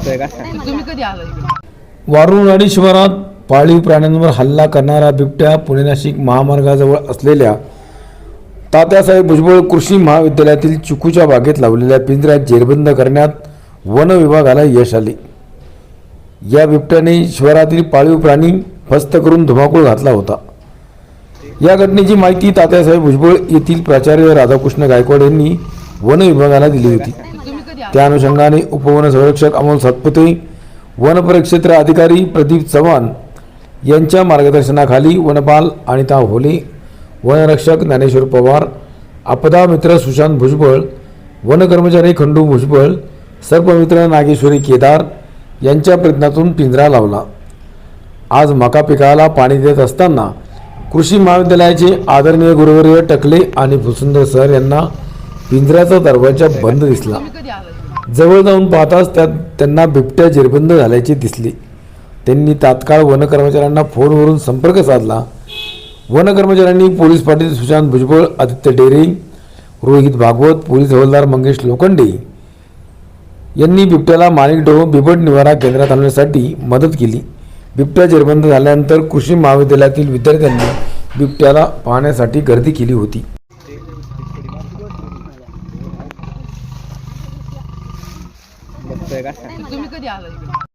बघतोय का? तुम्ही कधी आला इकडे? वारुळवाडी शिवारात पाळीव प्राण्यांवर हल्ला करणारा बिबट्या पुणे नाशिक महामार्गाजवळ असलेल्या तात्यासाहेब भुजबळ कृषी महाविद्यालयातील चिकूच्या बागेत लावलेल्या पिंजऱ्यात जेरबंद करण्यात वन विभागाला यश आले. या बिबट्याने शिवारातील पाळीव प्राणी फस्त करून धुमाकूळ घातला होता. या घटनेची माहिती तात्यासाहेब भुजबळ येथील प्राचार्य राधाकृष्ण गायकवाड यांनी वन विभागाला दिली होती. त्या अनुषंगाने उपवन संरक्षक अमोल सातपुते वन परिक्षेत्र अधिकारी प्रदीप चव्हाण यांच्या मार्गदर्शनाखाली वनपाल अनिता होले वनरक्षक ज्ञानेश्वर पवार आपदा मित्र सुशांत भुजबळ वन कर्मचारी खंडू भुजबळ सर्पमित्र नागेश्वरी केदार यांच्या प्रयत्नातून पिंजरा लावला. आज मका पिकाला पाणी देत असताना कृषी महाविद्यालयाचे आदरणीय गुरुवर्य टकले आणि भुसुंदर सर यांना पिंजऱ्याचा दरवाजा बंद दिसला. जवळ जाऊन पाहताच त्यात त्यांना बिबट्या जेरबंद झाल्याचे दिसले. त्यांनी तात्काळ वन कर्मचाऱ्यांना फोनवरून संपर्क साधला. वन कर्मचाऱ्यांनी police Patil Sushant Bhujbal Aditya daring Rohit Bhagwat police हवालदार मंगेश लोखंडे यांनी बिबट्याला माणिकडो बिबट निवारा केंद्रात आणण्यासाठी मदत केली. बिबट्या जेरबंद झाल्यानंतर कृषी महाविद्यालयातील विद्यार्थ्यांनी बिबट्याला पाहण्यासाठी गर्दी केली होती. बघतोय का? तुम्ही कधी आला इकडे?